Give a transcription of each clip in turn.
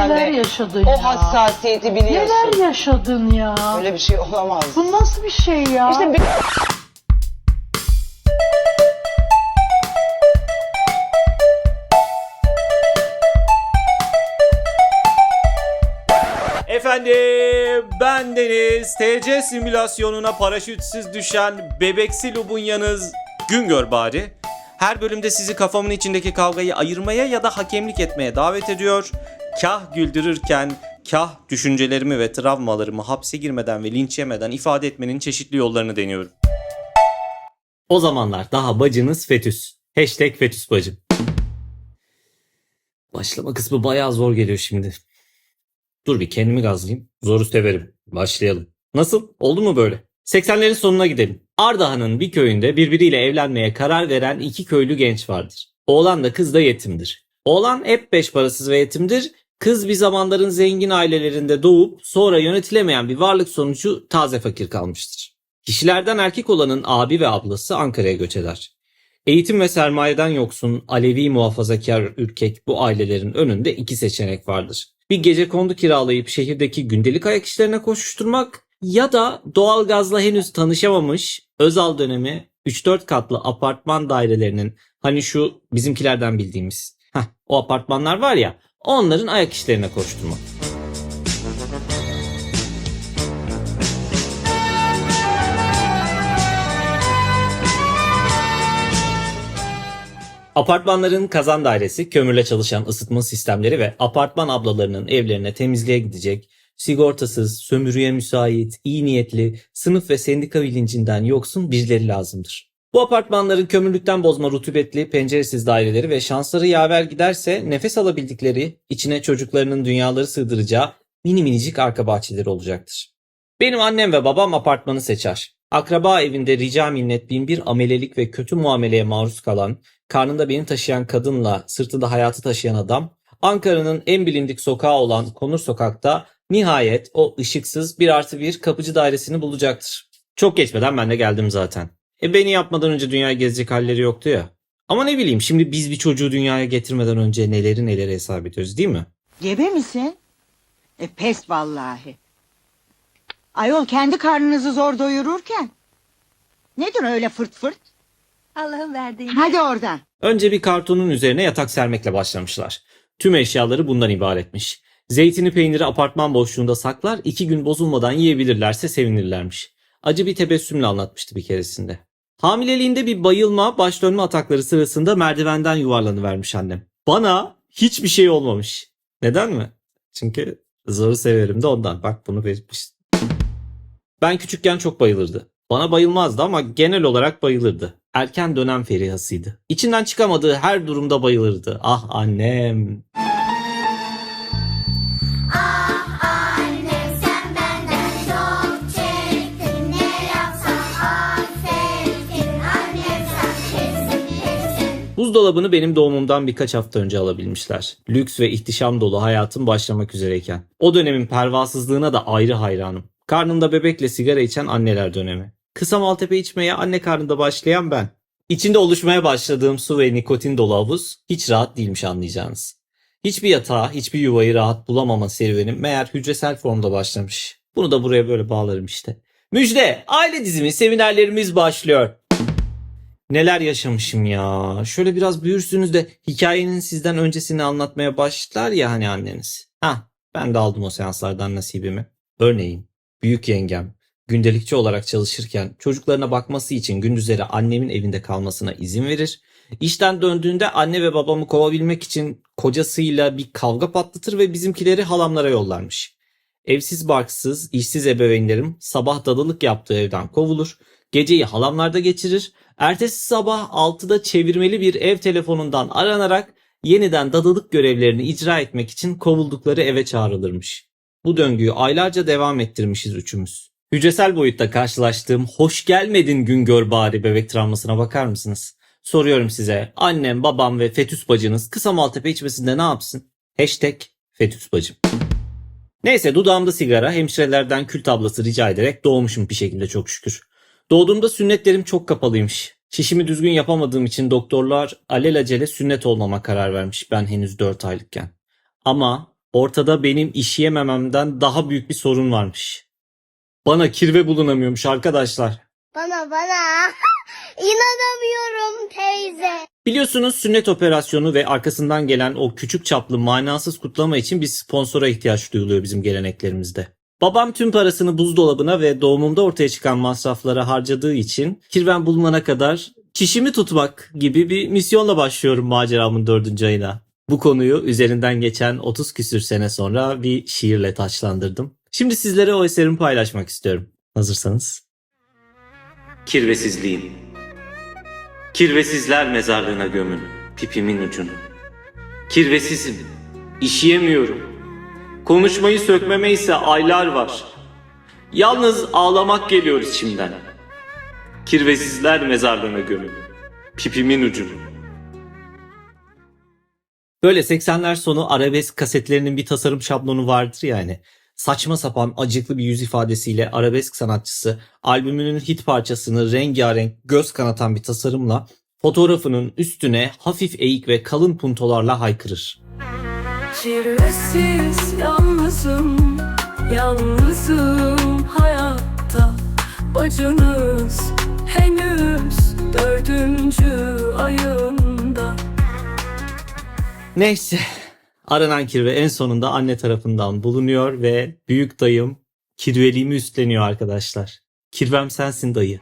sen neler de yaşadın o ya. hassasiyeti biliyorsun. Neler yaşadın ya. Öyle bir şey olamaz. Bu nasıl bir şey ya? İşte bir- Efendim ben Deniz. TC simülasyonuna paraşütsüz düşen bebeksi Lubunyanız Güngör bari. Her bölümde sizi kafamın içindeki kavgayı ayırmaya ya da hakemlik etmeye davet ediyor. Kah güldürürken kah düşüncelerimi ve travmalarımı hapse girmeden ve linç yemeden ifade etmenin çeşitli yollarını deniyorum. O zamanlar daha bacınız fetüs. Hashtag fetüs bacım. Başlama kısmı bayağı zor geliyor şimdi. Dur bir kendimi gazlayayım. Zoru severim. Başlayalım. Nasıl? Oldu mu böyle? 80'lerin sonuna gidelim. Ardahan'ın bir köyünde birbiriyle evlenmeye karar veren iki köylü genç vardır. Oğlan da kız da yetimdir. Oğlan hep beş parasız ve yetimdir. Kız bir zamanların zengin ailelerinde doğup sonra yönetilemeyen bir varlık sonucu taze fakir kalmıştır. Kişilerden erkek olanın abi ve ablası Ankara'ya göç eder. Eğitim ve sermayeden yoksun Alevi muhafazakar ürkek bu ailelerin önünde iki seçenek vardır. Bir gece kondu kiralayıp şehirdeki gündelik ayak işlerine koşuşturmak ya da doğalgazla henüz tanışamamış Özal dönemi 3-4 katlı apartman dairelerinin hani şu bizimkilerden bildiğimiz heh, o apartmanlar var ya onların ayak işlerine koşturmak. Apartmanların kazan dairesi, kömürle çalışan ısıtma sistemleri ve apartman ablalarının evlerine temizliğe gidecek, sigortasız, sömürüye müsait, iyi niyetli, sınıf ve sendika bilincinden yoksun birileri lazımdır. Bu apartmanların kömürlükten bozma rutubetli, penceresiz daireleri ve şansları yaver giderse nefes alabildikleri, içine çocuklarının dünyaları sığdıracağı mini minicik arka bahçeleri olacaktır. Benim annem ve babam apartmanı seçer. Akraba evinde rica minnet bin bir amelelik ve kötü muameleye maruz kalan, karnında beni taşıyan kadınla sırtında hayatı taşıyan adam, Ankara'nın en bilindik sokağı olan Konur Sokak'ta nihayet o ışıksız bir artı bir kapıcı dairesini bulacaktır. Çok geçmeden ben de geldim zaten. E beni yapmadan önce dünyayı gezecek halleri yoktu ya. Ama ne bileyim şimdi biz bir çocuğu dünyaya getirmeden önce neleri neleri hesap ediyoruz değil mi? Gebe misin? E pes vallahi. Ayol kendi karnınızı zor doyururken. Nedir öyle fırt fırt? Allah'ın verdiği. Hadi oradan. Önce bir kartonun üzerine yatak sermekle başlamışlar. Tüm eşyaları bundan ibaretmiş. Zeytini peyniri apartman boşluğunda saklar, iki gün bozulmadan yiyebilirlerse sevinirlermiş. Acı bir tebessümle anlatmıştı bir keresinde. Hamileliğinde bir bayılma, baş dönme atakları sırasında merdivenden yuvarlanıvermiş annem. Bana hiçbir şey olmamış. Neden mi? Çünkü zoru severim de ondan. Bak bunu belirtmiş. Ben küçükken çok bayılırdı. Bana bayılmazdı ama genel olarak bayılırdı. Erken dönem ferihasıydı. İçinden çıkamadığı her durumda bayılırdı. Ah. Annem Buzdolabını benim doğumumdan birkaç hafta önce alabilmişler. Lüks ve ihtişam dolu hayatım başlamak üzereyken. O dönemin pervasızlığına da ayrı hayranım. Karnında bebekle sigara içen anneler dönemi. Kısa maltepe içmeye anne karnında başlayan ben. İçinde oluşmaya başladığım su ve nikotin dolu havuz hiç rahat değilmiş anlayacağınız. Hiçbir yatağı, hiçbir yuvayı rahat bulamama serüvenim meğer hücresel formda başlamış. Bunu da buraya böyle bağlarım işte. Müjde! Aile dizimi seminerlerimiz başlıyor. Neler yaşamışım ya. Şöyle biraz büyürsünüz de hikayenin sizden öncesini anlatmaya başlar ya hani anneniz. Hah ben de aldım o seanslardan nasibimi. Örneğin büyük yengem gündelikçi olarak çalışırken çocuklarına bakması için gündüzleri annemin evinde kalmasına izin verir. İşten döndüğünde anne ve babamı kovabilmek için kocasıyla bir kavga patlatır ve bizimkileri halamlara yollarmış. Evsiz barksız, işsiz ebeveynlerim sabah dadılık yaptığı evden kovulur. Geceyi halamlarda geçirir. Ertesi sabah 6'da çevirmeli bir ev telefonundan aranarak yeniden dadılık görevlerini icra etmek için kovuldukları eve çağrılırmış. Bu döngüyü aylarca devam ettirmişiz üçümüz. Hücresel boyutta karşılaştığım hoş gelmedin gün gör bari bebek travmasına bakar mısınız? Soruyorum size annem babam ve fetüs bacınız kısa maltepe içmesinde ne yapsın? Hashtag fetüs bacım. Neyse dudağımda sigara hemşirelerden kül tablası rica ederek doğmuşum bir şekilde çok şükür. Doğduğumda sünnetlerim çok kapalıymış. Şişimi düzgün yapamadığım için doktorlar alelacele sünnet olmama karar vermiş ben henüz 4 aylıkken. Ama Ortada benim işeyemememden daha büyük bir sorun varmış. Bana kirve bulunamıyormuş arkadaşlar. Bana bana. İnanamıyorum teyze. Biliyorsunuz sünnet operasyonu ve arkasından gelen o küçük çaplı manasız kutlama için bir sponsora ihtiyaç duyuluyor bizim geleneklerimizde. Babam tüm parasını buzdolabına ve doğumumda ortaya çıkan masraflara harcadığı için kirven bulunana kadar çişimi tutmak gibi bir misyonla başlıyorum maceramın dördüncü ayına. Bu konuyu üzerinden geçen 30 küsür sene sonra bir şiirle taçlandırdım. Şimdi sizlere o eserimi paylaşmak istiyorum. Hazırsanız. Kirvesizliğin Kirvesizler mezarlığına gömün pipimin ucunu. Kirvesizim, işeyemiyorum. Konuşmayı sökmeme ise aylar var. Yalnız ağlamak geliyor içimden. Kirvesizler mezarlığına gömün pipimin ucunu. Böyle 80'ler sonu arabesk kasetlerinin bir tasarım şablonu vardır yani. Saçma sapan acıklı bir yüz ifadesiyle arabesk sanatçısı albümünün hit parçasını rengarenk göz kanatan bir tasarımla fotoğrafının üstüne hafif eğik ve kalın puntolarla haykırır. Çiresiz yalnızım, yalnızım hayatta Bacınız henüz dördüncü ayında Neyse aranan kirve en sonunda anne tarafından bulunuyor ve büyük dayım kirveliğimi üstleniyor arkadaşlar. Kirvem sensin dayı.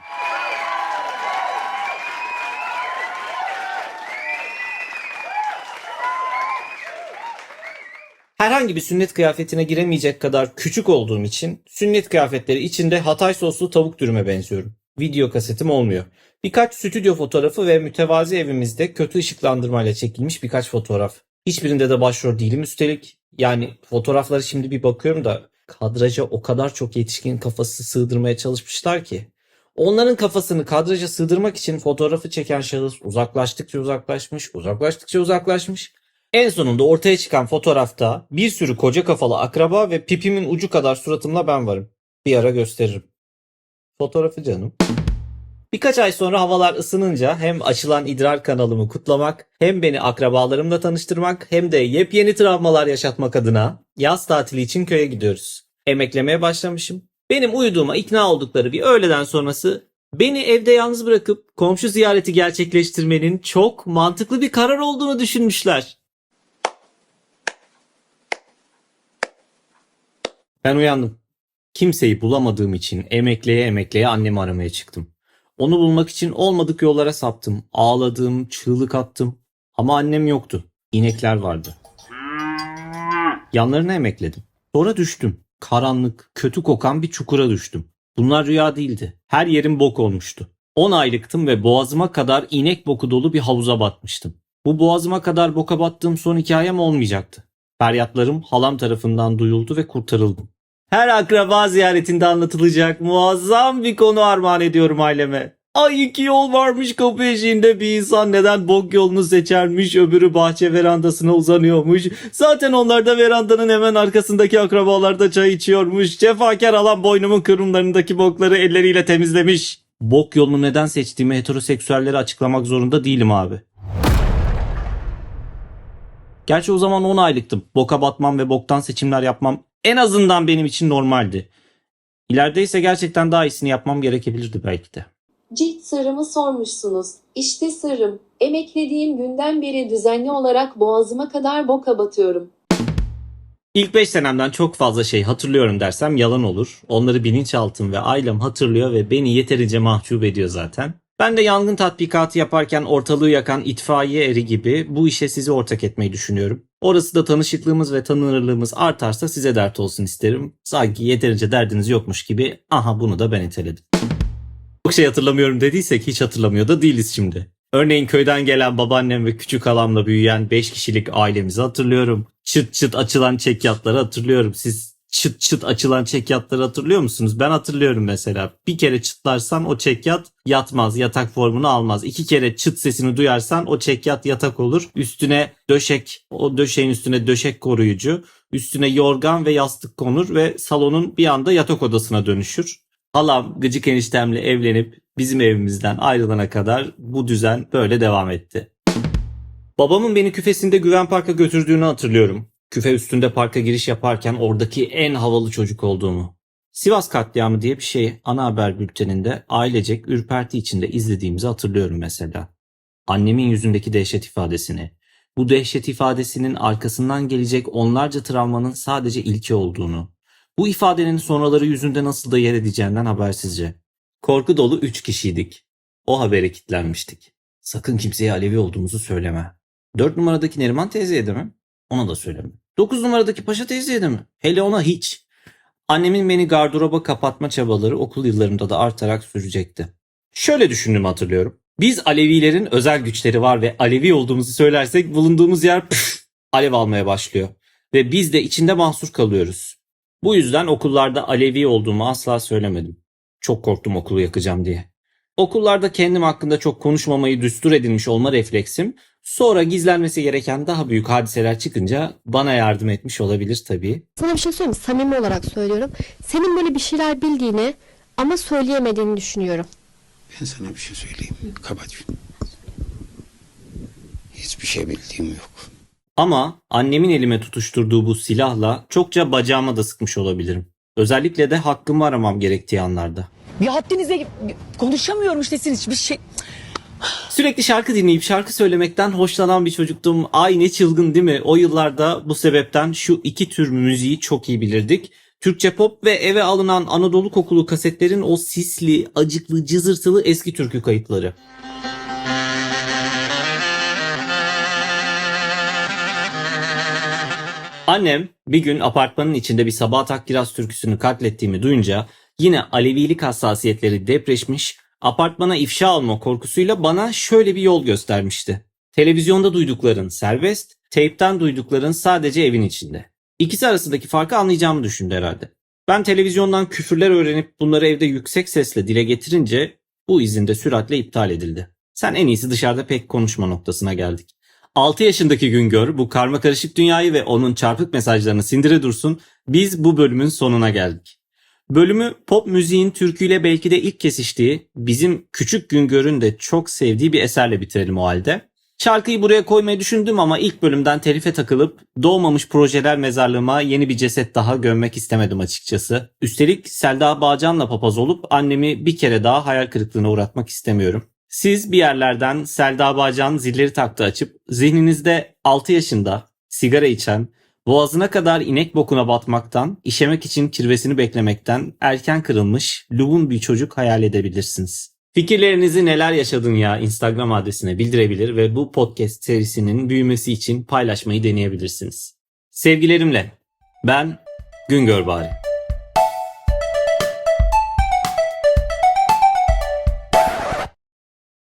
Herhangi bir sünnet kıyafetine giremeyecek kadar küçük olduğum için sünnet kıyafetleri içinde Hatay soslu tavuk dürüme benziyorum. Video kasetim olmuyor. Birkaç stüdyo fotoğrafı ve mütevazi evimizde kötü ışıklandırmayla çekilmiş birkaç fotoğraf. Hiçbirinde de başrol değilim üstelik. Yani fotoğrafları şimdi bir bakıyorum da kadraja o kadar çok yetişkin kafası sığdırmaya çalışmışlar ki. Onların kafasını kadraja sığdırmak için fotoğrafı çeken şahıs uzaklaştıkça uzaklaşmış, uzaklaştıkça uzaklaşmış. En sonunda ortaya çıkan fotoğrafta bir sürü koca kafalı akraba ve pipimin ucu kadar suratımla ben varım. Bir ara gösteririm. Fotoğrafı canım. Birkaç ay sonra havalar ısınınca hem açılan idrar kanalımı kutlamak, hem beni akrabalarımla tanıştırmak, hem de yepyeni travmalar yaşatmak adına yaz tatili için köye gidiyoruz. Emeklemeye başlamışım. Benim uyuduğuma ikna oldukları bir öğleden sonrası beni evde yalnız bırakıp komşu ziyareti gerçekleştirmenin çok mantıklı bir karar olduğunu düşünmüşler. Ben uyandım. Kimseyi bulamadığım için emekleye emekleye annemi aramaya çıktım. Onu bulmak için olmadık yollara saptım. Ağladım, çığlık attım. Ama annem yoktu. İnekler vardı. Yanlarına emekledim. Sonra düştüm. Karanlık, kötü kokan bir çukura düştüm. Bunlar rüya değildi. Her yerim bok olmuştu. 10 aylıktım ve boğazıma kadar inek boku dolu bir havuza batmıştım. Bu boğazıma kadar boka battığım son hikayem olmayacaktı. Feryatlarım halam tarafından duyuldu ve kurtarıldım. Her akraba ziyaretinde anlatılacak muazzam bir konu armağan ediyorum aileme. Ay iki yol varmış kapı eşiğinde bir insan neden bok yolunu seçermiş öbürü bahçe verandasına uzanıyormuş. Zaten onlar da verandanın hemen arkasındaki akrabalarda çay içiyormuş. Cefakar alan boynumun kırımlarındaki bokları elleriyle temizlemiş. Bok yolunu neden seçtiğimi heteroseksüellere açıklamak zorunda değilim abi. Gerçi o zaman 10 aylıktım. Boka batmam ve boktan seçimler yapmam en azından benim için normaldi. İleride ise gerçekten daha iyisini yapmam gerekebilirdi belki de. Cilt sırrımı sormuşsunuz. İşte sırrım. Emeklediğim günden beri düzenli olarak boğazıma kadar boka batıyorum. İlk 5 senemden çok fazla şey hatırlıyorum dersem yalan olur. Onları bilinçaltım ve ailem hatırlıyor ve beni yeterince mahcup ediyor zaten. Ben de yangın tatbikatı yaparken ortalığı yakan itfaiye eri gibi bu işe sizi ortak etmeyi düşünüyorum. Orası da tanışıklığımız ve tanınırlığımız artarsa size dert olsun isterim. Sanki yeterince derdiniz yokmuş gibi aha bunu da ben iteledim. Çok şey hatırlamıyorum dediysek hiç hatırlamıyor da değiliz şimdi. Örneğin köyden gelen babaannem ve küçük halamla büyüyen 5 kişilik ailemizi hatırlıyorum. Çıt çıt açılan çekyatları hatırlıyorum. Siz çıt çıt açılan çekyatları hatırlıyor musunuz? Ben hatırlıyorum mesela. Bir kere çıtlarsan o çekyat yatmaz, yatak formunu almaz. İki kere çıt sesini duyarsan o çekyat yatak olur. Üstüne döşek, o döşeğin üstüne döşek koruyucu, üstüne yorgan ve yastık konur ve salonun bir anda yatak odasına dönüşür. Halam gıcık eniştemle evlenip bizim evimizden ayrılana kadar bu düzen böyle devam etti. Babamın beni küfesinde Güven Park'a götürdüğünü hatırlıyorum. Küfe üstünde parka giriş yaparken oradaki en havalı çocuk olduğumu. Sivas katliamı diye bir şey ana haber bülteninde ailecek ürperti içinde izlediğimizi hatırlıyorum mesela. Annemin yüzündeki dehşet ifadesini, bu dehşet ifadesinin arkasından gelecek onlarca travmanın sadece ilki olduğunu, bu ifadenin sonraları yüzünde nasıl da yer edeceğinden habersizce. Korku dolu üç kişiydik. O habere kilitlenmiştik. Sakın kimseye Alevi olduğumuzu söyleme. Dört numaradaki Neriman teyzeye de mi? Ona da söyleme. Dokuz numaradaki Paşa teyzeye de mi? Hele ona hiç. Annemin beni gardıroba kapatma çabaları okul yıllarımda da artarak sürecekti. Şöyle düşündüğümü hatırlıyorum. Biz Alevilerin özel güçleri var ve Alevi olduğumuzu söylersek bulunduğumuz yer püf, alev almaya başlıyor. Ve biz de içinde mahsur kalıyoruz. Bu yüzden okullarda Alevi olduğumu asla söylemedim. Çok korktum okulu yakacağım diye. Okullarda kendim hakkında çok konuşmamayı düstur edilmiş olma refleksim sonra gizlenmesi gereken daha büyük hadiseler çıkınca bana yardım etmiş olabilir tabii. Sana bir şey söyleyeyim mi? Samimi olarak söylüyorum. Senin böyle bir şeyler bildiğini ama söyleyemediğini düşünüyorum. Ben sana bir şey söyleyeyim. Kapat. Hiçbir şey bildiğim yok. Ama annemin elime tutuşturduğu bu silahla çokça bacağıma da sıkmış olabilirim. Özellikle de hakkımı aramam gerektiği anlarda. Bir haddinize konuşamıyorum işte siz hiçbir şey. Sürekli şarkı dinleyip şarkı söylemekten hoşlanan bir çocuktum. Ay ne çılgın değil mi? O yıllarda bu sebepten şu iki tür müziği çok iyi bilirdik. Türkçe pop ve eve alınan Anadolu kokulu kasetlerin o sisli, acıklı, cızırtılı eski türkü kayıtları. Annem bir gün apartmanın içinde bir Sabahat Akkiraz türküsünü katlettiğimi duyunca yine Alevilik hassasiyetleri depreşmiş, apartmana ifşa alma korkusuyla bana şöyle bir yol göstermişti. Televizyonda duydukların serbest, teypten duydukların sadece evin içinde. İkisi arasındaki farkı anlayacağımı düşündü herhalde. Ben televizyondan küfürler öğrenip bunları evde yüksek sesle dile getirince bu izin de süratle iptal edildi. Sen en iyisi dışarıda pek konuşma noktasına geldik. 6 yaşındaki Güngör bu karma karışık dünyayı ve onun çarpık mesajlarını sindire dursun. Biz bu bölümün sonuna geldik. Bölümü pop müziğin türküyle belki de ilk kesiştiği, bizim küçük Güngör'ün de çok sevdiği bir eserle bitirelim o halde. Şarkıyı buraya koymayı düşündüm ama ilk bölümden telife takılıp doğmamış projeler mezarlığıma yeni bir ceset daha gömmek istemedim açıkçası. Üstelik Selda Bağcan'la papaz olup annemi bir kere daha hayal kırıklığına uğratmak istemiyorum. Siz bir yerlerden Selda Bağcan zilleri taktı açıp zihninizde 6 yaşında sigara içen, boğazına kadar inek bokuna batmaktan, işemek için kirvesini beklemekten erken kırılmış, lubun bir çocuk hayal edebilirsiniz. Fikirlerinizi neler yaşadın ya Instagram adresine bildirebilir ve bu podcast serisinin büyümesi için paylaşmayı deneyebilirsiniz. Sevgilerimle ben Güngör Bari.